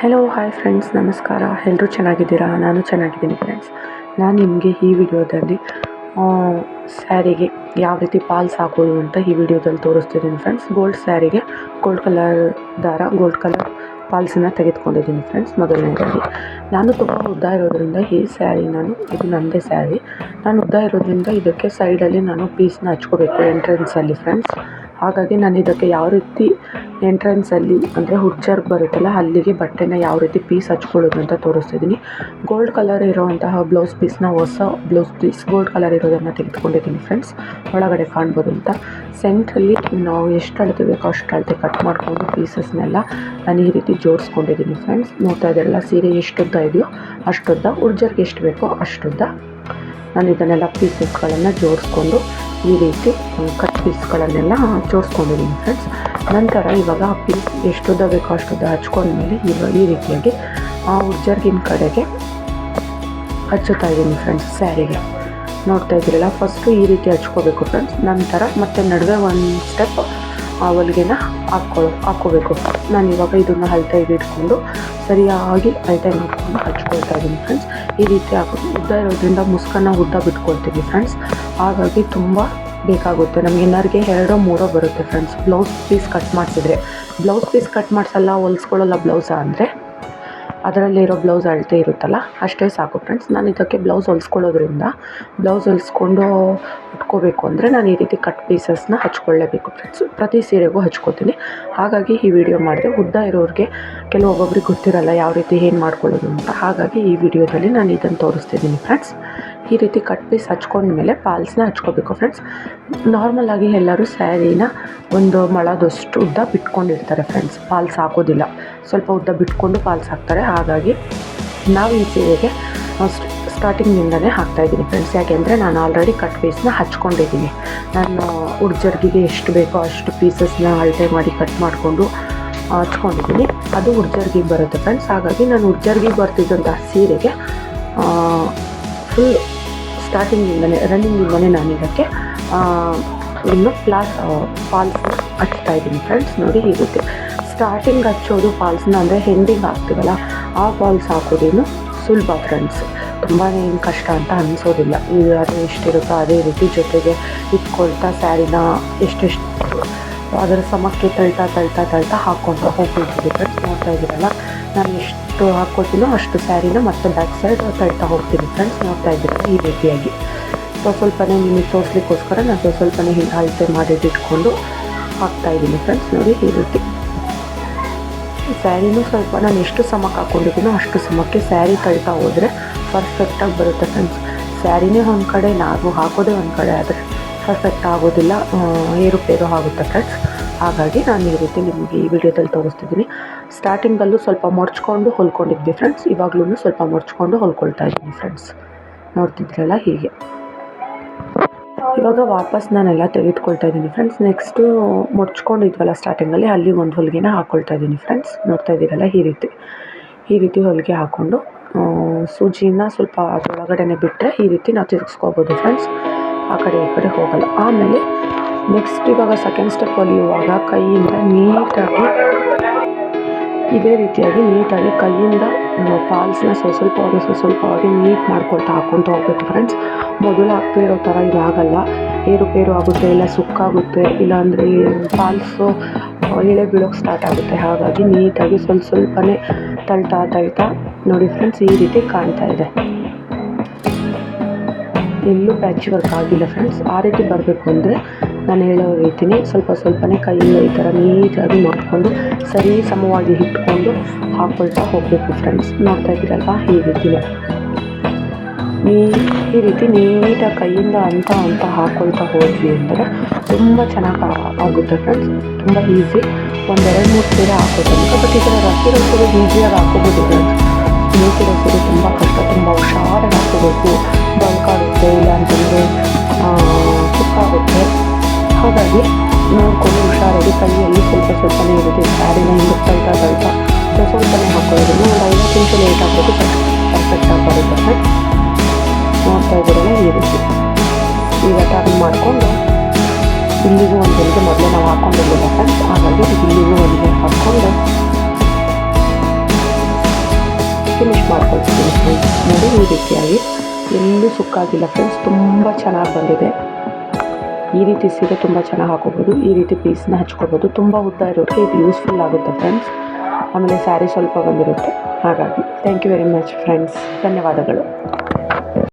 Hello hi friends ನಮಸ್ಕಾರ. ಎಲ್ಲರೂ ಚೆನ್ನಾಗಿದ್ದೀರಾ? ನಾನು ಚೆನ್ನಾಗಿದ್ದೀನಿ ಫ್ರೆಂಡ್ಸ್ ನಾನು ನಿಮಗೆ ಈ ವಿಡಿಯೋದಲ್ಲಿ ಸ್ಯಾರಿಗೆ ಯಾವ ರೀತಿ ಪಾಲ್ಸ್ ಹಾಕೋದು ಅಂತ ಈ ವಿಡಿಯೋದಲ್ಲಿ ತೋರಿಸ್ತಿದ್ದೀನಿ ಫ್ರೆಂಡ್ಸ್ ಗೋಲ್ಡ್ ಸ್ಯಾರಿಗೆ ಗೋಲ್ಡ್ ಕಲರ್ ದಾರ ಗೋಲ್ಡ್ ಕಲರ್ ಪಾಲ್ಸನ್ನು ತೆಗೆದುಕೊಂಡಿದ್ದೀನಿ ಫ್ರೆಂಡ್ಸ್ ಮೊದಲನೇದಾಗಿ. ನಾನು ತುಂಬ ಉದ್ದ ಇರೋದರಿಂದ ಈ ಸ್ಯಾರಿ ನಾನು, ಇದು ನನ್ನದೇ ಸ್ಯಾರಿ. ನಾನು ಉದ್ದ ಇರೋದ್ರಿಂದ ಇದಕ್ಕೆ ಸೈಡಲ್ಲಿ ನಾನು ಪೀಸ್ನ ಹಚ್ಕೋಬೇಕು ಎಂಟ್ರೆನ್ಸಲ್ಲಿ ಫ್ರೆಂಡ್ಸ್ ಹಾಗಾಗಿ ನಾನು ಇದಕ್ಕೆ ಯಾವ ರೀತಿ ಎಂಟ್ರೆನ್ಸಲ್ಲಿ ಅಂದರೆ ಹುಡ್ಚರ್ಗೆ ಬರುತ್ತಲ್ಲ, ಅಲ್ಲಿಗೆ ಬಟ್ಟೆನ ಯಾವ ರೀತಿ ಪೀಸ್ ಹಚ್ಕೊಳ್ಳೋದು ಅಂತ ತೋರಿಸ್ತಿದ್ದೀನಿ. ಗೋಲ್ಡ್ ಕಲರ್ ಇರೋವಂತಹ ಬ್ಲೌಸ್ ಪೀಸ್ನ ಹೊಸ ಬ್ಲೌಸ್ ಪೀಸ್ ಗೋಲ್ಡ್ ಕಲರ್ ಇರೋದನ್ನು ತೆಗೆದುಕೊಂಡಿದ್ದೀನಿ ಫ್ರೆಂಡ್ಸ್ ಒಳಗಡೆ ಕಾಣ್ಬೋದು ಅಂತ. ಸೆಂಟ್ರಲ್ಲಿ ನಾವು ಎಷ್ಟು ಅಳತೆ ಬೇಕೋ ಅಷ್ಟು ಅಳತೆ ಕಟ್ ಮಾಡಿಕೊಂಡು ಪೀಸಸ್ನೆಲ್ಲ ನಾನು ಈ ರೀತಿ ಜೋಡಿಸ್ಕೊಂಡಿದ್ದೀನಿ ಫ್ರೆಂಡ್ಸ್ ನೋಡ್ತಾ ಇದ್ದೀರಲ್ಲ, ಸೀರೆ ಎಷ್ಟುದ್ದ ಇದೆಯೋ ಅಷ್ಟುದ್ದ ಹುಡ್ಜರ್ಗೆ ಎಷ್ಟು ಬೇಕೋ ಅಷ್ಟುದ್ದ ನಾನು ಇದನ್ನೆಲ್ಲ ಪೀಸಸ್ಗಳನ್ನು ಜೋಡಿಸ್ಕೊಂಡು ಈ ರೀತಿ ಕಟ್ ಪೀಸ್ಗಳನ್ನೆಲ್ಲ ಜೋಡಿಸ್ಕೊಂಡಿದ್ದೀನಿ ಫ್ರೆಂಡ್ಸ್ ನಂತರ ಇವಾಗ ಆ ಪೀಸ್ ಎಷ್ಟುದ್ದ ಬೇಕೋ ಅಷ್ಟುದ್ದ ಹಚ್ಕೊಂಡ್ಮೇಲೆ ಇವಾಗ ಈ ರೀತಿಯಾಗಿ ಆ ಉಜ್ಜರ್ಗಿನ ಕಡೆಗೆ ಹಚ್ಚುತ್ತಾ ಇದ್ದೀನಿ ಫ್ರೆಂಡ್ಸ್ ಸ್ಯಾರಿಗೆ. ನೋಡ್ತಾ ಇದ್ದೀರಲ್ಲ ಫಸ್ಟು ಈ ರೀತಿ ಹಚ್ಕೋಬೇಕು ಫ್ರೆಂಡ್ಸ್ ನಂತರ ಮತ್ತೆ ನಡುವೆ ಒಂದು ಸ್ಟೆಪ್ ಆ ಹೊಲಿಗೆನ ಹಾಕ್ಕೊಳ್ಳೋ ಹಾಕ್ಕೋಬೇಕು. ನಾನು ಇವಾಗ ಇದನ್ನು ಅಳತೆ ಇಟ್ಕೊಂಡು ಸರಿಯಾಗಿ ಅಳತೆ ಮಾಡಿಕೊಂಡು ಹಚ್ಕೊಳ್ತಾ ಇದ್ದೀನಿ ಫ್ರೆಂಡ್ಸ್ ಈ ರೀತಿ ಹಾಕೋದು ಉದ್ದ ಇರೋದ್ರಿಂದ ಮುಸ್ಕನ್ನು ಉದ್ದ ಬಿಟ್ಕೊಳ್ತೀವಿ ಫ್ರೆಂಡ್ಸ್ ಹಾಗಾಗಿ ತುಂಬ ಬೇಕಾಗುತ್ತೆ. ನಮ್ಗೆ ಇನ್ನರ್ಗೆ ಎರಡೋ, ಮೂರೋ ಬರುತ್ತೆ ಫ್ರೆಂಡ್ಸ್ ಬ್ಲೌಸ್ ಪೀಸ್ ಕಟ್ ಮಾಡಿಸಿದ್ರೆ. ಬ್ಲೌಸ್ ಪೀಸ್ ಕಟ್ ಮಾಡಿಸಲ್ಲ, ಹೊಲ್ಸ್ಕೊಳ್ಳೋಲ್ಲ ಬ್ಲೌಸ ಅಂದರೆ? ಅದರಲ್ಲಿರೋ ಬ್ಲೌಸ್ ಅಳತೆ ಇರುತ್ತಲ್ಲ, ಅಷ್ಟೇ ಸಾಕು ಫ್ರೆಂಡ್ಸ್ ನಾನು ಇದಕ್ಕೆ ಬ್ಲೌಸ್ ಹೊಲ್ಸ್ಕೊಳ್ಳೋದ್ರಿಂದ ಬ್ಲೌಸ್ ಹೊಲಿಸ್ಕೊಂಡು ಉಟ್ಕೋಬೇಕು ಅಂದರೆ ನಾನು ಈ ರೀತಿ ಕಟ್ ಪೀಸಸ್ನ ಹಚ್ಕೊಳ್ಳೇಬೇಕು ಫ್ರೆಂಡ್ಸ್ ಪ್ರತಿ ಸೀರೆಗೂ ಹಚ್ಕೋತೀನಿ. ಹಾಗಾಗಿ ಈ ವಿಡಿಯೋ ಮಾಡಿದೆ. ಉದ್ದ ಇರೋರಿಗೆ ಕೆಲವೊಬ್ಬೊಬ್ರಿಗೆ ಗೊತ್ತಿರಲ್ಲ ಯಾವ ರೀತಿ ಏನು ಮಾಡ್ಕೊಳ್ಳೋದು ಅಂತ. ಹಾಗಾಗಿ ಈ ವಿಡಿಯೋದಲ್ಲಿ ನಾನು ಇದನ್ನು ತೋರಿಸ್ತಿದ್ದೀನಿ ಫ್ರೆಂಡ್ಸ್ ಈ ರೀತಿ ಕಟ್ ಪೀಸ್ ಹಚ್ಕೊಂಡ್ಮೇಲೆ ಪಾಲ್ಸ್ನ ಹಚ್ಕೋಬೇಕು ಫ್ರೆಂಡ್ಸ್ ನಾರ್ಮಲಾಗಿ ಎಲ್ಲರೂ ಸ್ಯಾರಿನ ಒಂದು ಮೊಳದಷ್ಟು ಉದ್ದ ಬಿಟ್ಕೊಂಡಿರ್ತಾರೆ ಫ್ರೆಂಡ್ಸ್ ಪಾಲ್ಸ್ ಹಾಕೋದಿಲ್ಲ. ಸ್ವಲ್ಪ ಉದ್ದ ಬಿಟ್ಕೊಂಡು ಪಾಲ್ಸ್ ಹಾಕ್ತಾರೆ. ಹಾಗಾಗಿ ನಾವು ಈ ಸೀರೆಗೆ ಸ್ಟಾರ್ಟಿಂಗಿಂದನೇ ಹಾಕ್ತಾಯಿದ್ದೀನಿ ಫ್ರೆಂಡ್ಸ್ ಯಾಕೆಂದರೆ ನಾನು ಆಲ್ರೆಡಿ ಕಟ್ ಪೀಸ್ನ ಹಚ್ಕೊಂಡಿದ್ದೀನಿ. ನಾನು ಉಡ್ಜರ್ಗಿಗೆ ಎಷ್ಟು ಬೇಕೋ ಅಷ್ಟು ಪೀಸಸ್ನ ಅಳತೆ ಮಾಡಿ ಕಟ್ ಮಾಡಿಕೊಂಡು ಹಚ್ಕೊಂಡಿದ್ದೀನಿ. ಅದು ಉಡ್ಜರ್ಗಿಗೆ ಬರುತ್ತೆ ಫ್ರೆಂಡ್ಸ್ ಹಾಗಾಗಿ ನಾನು ಉಡ್ಜರ್ಗಿಗೆ ಬರ್ತಿದ್ದಂಥ ಸೀರೆಗೆ ಫುಲ್ ಸ್ಟಾರ್ಟಿಂಗಿಂದನೇ ರನ್ನಿಂಗಿಂದನೇ ನಾನು ಇದಕ್ಕೆ ಇನ್ನು ಪ್ಲಾಸ್ ಫಾಲ್ಸ್ ಹಚ್ತಾ ಇದ್ದೀನಿ ಫ್ರೆಂಡ್ಸ್ ನೋಡಿ ಹೀಗುತ್ತೆ ಸ್ಟಾರ್ಟಿಂಗ್ ಹಚ್ಚೋದು ಫಾಲ್ಸ್ನ ಅಂದರೆ ಹೆಂಡಿಂಗ್ ಹಾಕ್ತೀವಲ್ಲ ಆ ಫಾಲ್ಸ್ ಹಾಕೋದೇನು ಸುಲಭ ಫ್ರೆಂಡ್ಸ್ ತುಂಬಾ ಏನು ಕಷ್ಟ ಅಂತ ಅನಿಸೋದಿಲ್ಲ. ಅದು ಎಷ್ಟಿರುತ್ತೋ ಅದೇ ರೀತಿ ಜೊತೆಗೆ ಇಟ್ಕೊಳ್ತಾ ಸ್ಯಾರಿನ ಎಷ್ಟೆಷ್ಟು ಅದರ ಸಮಕ್ಕೆ ತಳ್ತಾ ತಳ್ತಾ ತಳ್ತಾ ಹಾಕ್ಕೊಂಡು ಹೋಗ್ಬಿಡ್ತೀವಿ ಫ್ರೆಂಡ್ಸ್ ನೋಡ್ತಾ ಇದ್ದೀರಲ್ಲ, ನಾನು ಎಷ್ಟು ಹಾಕ್ಕೊತೀನೋ ಅಷ್ಟು ಸ್ಯಾರಿನ ಮತ್ತೆ ಬ್ಯಾಕ್ ಸೈಡ್ ತಳ್ತಾ ಹೋಗ್ತೀನಿ. ಫ್ರೆಂಡ್ಸ್ ನೋಡ್ತಾ ಇದ್ದೀರಲ್ಲ, ಈ ರೀತಿಯಾಗಿ. ಸೊ ಸ್ವಲ್ಪನೇ ನಿಮಗೆ ತೋರಿಸ್ಲಿಕ್ಕೋಸ್ಕರ ನಾನು ಸ್ವಲ್ಪ ಸ್ವಲ್ಪನೇ ಹಿಂಗೆ ಅಳತೆ ಮಾಡಿದ್ದಿಟ್ಟುಕೊಂಡು ಹಾಕ್ತಾ ಇದ್ದೀನಿ. ಫ್ರೆಂಡ್ಸ್ ನೋಡಿ ಈ ರೀತಿ. ಸ್ಯಾರಿನೂ ಸ್ವಲ್ಪ ನಾನು ಎಷ್ಟು ಸಮಕ್ಕೆ ಹಾಕ್ಕೊಂಡಿದ್ದೀನೋ ಅಷ್ಟು ಸಮಕ್ಕೆ ಸ್ಯಾರಿ ತಳ್ತಾ ಹೋದರೆ ಪರ್ಫೆಕ್ಟಾಗಿ ಬರುತ್ತೆ. ಫ್ರೆಂಡ್ಸ್ ಸ್ಯಾರಿನೇ ಒಂದು ಕಡೆ ನಾವು ಹಾಕೋದೇ ಒಂದು ಕಡೆ, ಆದರೆ ಪರ್ಫೆಕ್ಟ್ ಆಗೋದಿಲ್ಲ ಏರುಪೇರು ಆಗುತ್ತೆ ಫ್ರೆಂಡ್ಸ್ ಹಾಗಾಗಿ ನಾನು ಈ ರೀತಿ ನಿಮಗೆ ಈ ವಿಡಿಯೋದಲ್ಲಿ ತೋರಿಸ್ತಿದ್ದೀನಿ. ಸ್ಟಾರ್ಟಿಂಗಲ್ಲೂ ಸ್ವಲ್ಪ ಮೊಡ್ಚ್ಕೊಂಡು ಹೊಲ್ಕೊಂಡಿದ್ವಿ ಫ್ರೆಂಡ್ಸ್ ಇವಾಗಲೂ ಸ್ವಲ್ಪ ಮೊಡ್ಚ್ಕೊಂಡು ಹೊಲ್ಕೊಳ್ತಾ ಇದ್ದೀನಿ ಫ್ರೆಂಡ್ಸ್ ನೋಡ್ತಿದ್ರಲ್ಲ ಹೀಗೆ. ಇವಾಗ ವಾಪಸ್ ನಾನೆಲ್ಲ ತೆಗೆದುಕೊಳ್ತಾ ಇದ್ದೀನಿ ಫ್ರೆಂಡ್ಸ್ ನೆಕ್ಸ್ಟು ಮುಡ್ಚ್ಕೊಂಡಿದ್ವಲ್ಲ ಸ್ಟಾರ್ಟಿಂಗಲ್ಲಿ ಅಲ್ಲಿ ಒಂದು ಹೊಲಿಗೆನ ಹಾಕ್ಕೊಳ್ತಾ ಇದ್ದೀನಿ ಫ್ರೆಂಡ್ಸ್ ನೋಡ್ತಾ ಇದ್ದೀರಲ್ಲ ಈ ರೀತಿ. ಈ ರೀತಿ ಹೊಲಿಗೆ ಹಾಕ್ಕೊಂಡು ಸೂಜಿನ ಸ್ವಲ್ಪ ಒಳಗಡೆನೆ ಬಿಟ್ಟರೆ ಈ ರೀತಿ ನಾವು ತಿರುಗಿಸ್ಕೋಬೋದು ಫ್ರೆಂಡ್ಸ್ ಆ ಕಡೆ ಈ ಕಡೆ ಹೋಗಲ್ಲ. ಆಮೇಲೆ ನೆಕ್ಸ್ಟ್ ಇವಾಗ ಸೆಕೆಂಡ್ ಸ್ಟೆಪ್ ಹೊಲಿಯುವಾಗ ಕೈಯಿಂದ ನೀಟಾಗಿ ಇದೇ ರೀತಿಯಾಗಿ ನೀಟಾಗಿ ಕೈಯಿಂದ ಪಾಲ್ಸ್ನ ಸ್ವಲ್ಪ ಸ್ವಲ್ಪವಾಗಿ ಸ್ವಲ್ಪ ನೀಟ್ ಮಾಡ್ಕೊಳ್ತಾ ಹಾಕ್ಕೊಳ್ತಾ ಹೋಗ್ಬೇಕು ಫ್ರೆಂಡ್ಸ್ ಮೊದಲು ಆಗ್ತಿರೋ ಥರ ಇದಾಗಲ್ಲ. ಏರುಪೇರು ಆಗುತ್ತೆ, ಇಲ್ಲ ಸುಕ್ಕಾಗುತ್ತೆ ಇಲ್ಲಾಂದರೆ ಪಾಲ್ಸು ಎಳೆ ಬೀಳೋಕ್ಕೆ ಸ್ಟಾರ್ಟ್ ಆಗುತ್ತೆ. ಹಾಗಾಗಿ ನೀಟಾಗಿ ಸ್ವಲ್ಪ ಸ್ವಲ್ಪನೇ ತಳ್ತಾ ತಳ್ತಾ ನೋಡಿ ಫ್ರೆಂಡ್ಸ್ ಈ ರೀತಿ ಕಾಣ್ತಾ ಇದೆ. ಎಲ್ಲೂ ಪ್ಯಾಚ್ ವರ್ಕ್ ಆಗಿಲ್ಲ ಫ್ರೆಂಡ್ಸ್ ಆ ರೀತಿ ಬರಬೇಕು ಅಂದರೆ ನಾನು ಹೇಳೋ ರೀತಿನೇ ಸ್ವಲ್ಪ ಸ್ವಲ್ಪನೇ ಕೈಯಿಂದ ಈ ಥರ ನೀಟಾಗಿ ಮಾಡಿಕೊಂಡು, ಸರಿ ಸಮವಾಗಿ ಇಟ್ಕೊಂಡು ಹಾಕ್ಕೊಳ್ತಾ ಹೋಗಬೇಕು ಫ್ರೆಂಡ್ಸ್ ನೋಡ್ತಾ ಇದ್ದೀರಲ್ವ? ಈ ರೀತಿನೇ. ನೀ ಈ ರೀತಿ ನೀಟಾಗಿ ಕೈಯಿಂದ ಅಂತ ಅಂತ ಹಾಕ್ಕೊಳ್ತಾ ಹೋದ್ವಿ ಅಂದರೆ ತುಂಬ ಚೆನ್ನಾಗಿ ಆಗುತ್ತೆ ಫ್ರೆಂಡ್ಸ್ ತುಂಬ ಈಸಿ ಒಂದೆರಡು ಮೂರು ಸೀರೆ ಹಾಕೋದಂತ ಬಟ್ ಈ ಥರ ರಸ್ತೆ ಸೀರೆ ಈಸಿಯಾಗಿ ಹಾಕೋಬೋದು ಫ್ರೆಂಡ್ಸ್ ನೀಟಿರೋ ಸೀರೆ ತುಂಬ ಕಷ್ಟ, ತುಂಬ ಹುಷಾರಾಗಿ ಹಾಕೋಬೇಕು ಬಂಕಾಗುತ್ತೆ ಇಲ್ಲ ಅಂತಂದರೆ ಸುಕ್ಕಾಗುತ್ತೆ ಹಾಗಾಗಿ ನೋಡಿಕೊಂಡು ಹುಷಾರಾಗಿ ಕೈಯಲ್ಲಿ ಸ್ವಲ್ಪ ಸ್ವಲ್ಪನೇ ಇರುತ್ತೆ. ಸ್ಯಾರಿನ ಹಿಂದೆ ಸ್ವಲ್ಪ ತಳ್ತಾ ಸ್ವಲ್ಪ ಸ್ವಲ್ಪನೇ ಹಾಕೊಳ್ಳೋದನ್ನು ಒಂದು ಐವತ್ತು ನಿಮಿಷ ಲೇಟ್ ಹಾಕೋದು ಪರ್ಫೆಕ್ಟಾಗಿ ಬರುತ್ತೆ. ಫ್ರೆಂಡ್ಸ್ ನೋಡ್ತಾ ಇದ್ದೀರಲ್ಲ ಈ ರೀತಿ. ಈಗ ಟರ್ನ್ ಮಾಡಿಕೊಂಡು ಇಲ್ಲಿಗೂ ಒಂದು ಮೊದಲೇ ನಾವು ಹಾಕ್ಕೊಂಡಿರಲಿಲ್ಲ ಫ್ರೆಂಡ್ಸ್ ಹಾಗಾಗಿ ಇಲ್ಲಿಗೂ ಒಂದು ಹಾಕ್ಕೊಂಡು ಫಿನಿಶ್ ಮಾಡ್ಕೊಳ್ತೀನಿ ಫ್ರೆಂಡ್ಸ್ ನೋಡಿ ಈ ರೀತಿಯಾಗಿ. ಎಲ್ಲೂ ಸುಕ್ಕಾಗಿಲ್ಲ ಫ್ರೆಂಡ್ಸ್ ತುಂಬ ಚೆನ್ನಾಗಿ ಬಂದಿದೆ. ಈ ರೀತಿ ಸೀರೆ ತುಂಬ ಚೆನ್ನಾಗಿ ಹಾಕೋಬೋದು. ಈ ರೀತಿ ಪೀಸ್ನ ಹಚ್ಕೋಬೋದು. ತುಂಬ ಉದ್ದ ಇರೋರಿಗೆ ಇದು ಯೂಸ್ಫುಲ್ ಆಗುತ್ತೆ ಫ್ರೆಂಡ್ಸ್ ಆಮೇಲೆ ಸ್ಯಾರಿ ಸ್ವಲ್ಪ ಬಂದಿರುತ್ತೆ. ಹಾಗಾಗಿ thank you very much friends ಧನ್ಯವಾದಗಳು.